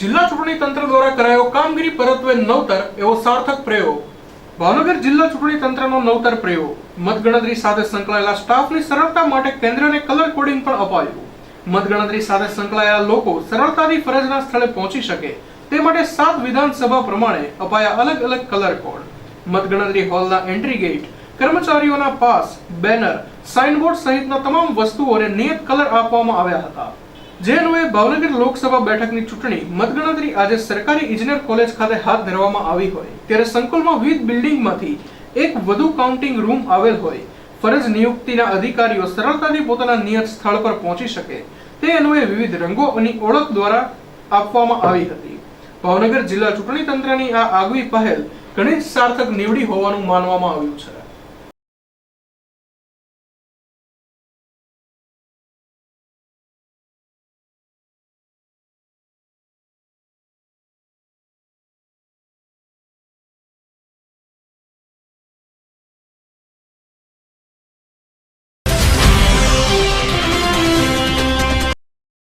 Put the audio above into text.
જિલ્લા ચૂંટણી તંત્ર દ્વારા કરાયો કામગીરી પરત્વે નવતર એવો સાર્થક પ્રયોગ. ભાવનગર જિલ્લા ચૂંટણી તંત્રનો નવતર પ્રયોગ. મતગણતરી સાથે સંકળાયેલા સ્ટાફની સરળતા માટે કેન્દ્રને કલર કોડિંગ પણ અપાયું. મતગણતરી સાથે સંકળાયેલા લોકો સરળતાથી ફરજના સ્થળે પહોંચી શકે. તે માટે સાત વિધાનસભા પ્રમાણે અપાયા અલગ અલગ કલર કોડ. મતગણતરી હોલના એન્ટ્રી ગેટ, કર્મચારીઓના પાસ, બેનર, સાઇનબોર્ડ સહિતના તમામ વસ્તુઓને નિયત કલર આપવામાં આવ્યા હતા. જે અન્વયે ભાવનગર લોકસભા બેઠકની ચૂંટણી મતગણતરી આજે સરકારી ઇજનેર કોલેજ ખાતે હાથ ધરવામાં આવી હોય, ત્યારે સંકુલમાં વિવિધ બિલ્ડિંગમાંથી એક વધુ કાઉન્ટિંગ રૂમ આવેલ હોય, ફરજ નિયુક્તિના અધિકારીઓ સરળતાથી પોતાના નિયત સ્થળ પર પહોંચી શકે. તે અન્વયે વિવિધ રંગો અને ઓળખ દ્વારા આપવામાં આવી હતી. ભાવનગર જિલ્લા ચૂંટણી તંત્રની આ આગવી પહેલ ઘણી સાર્થક નીવડી હોવાનું માનવામાં આવ્યું છે.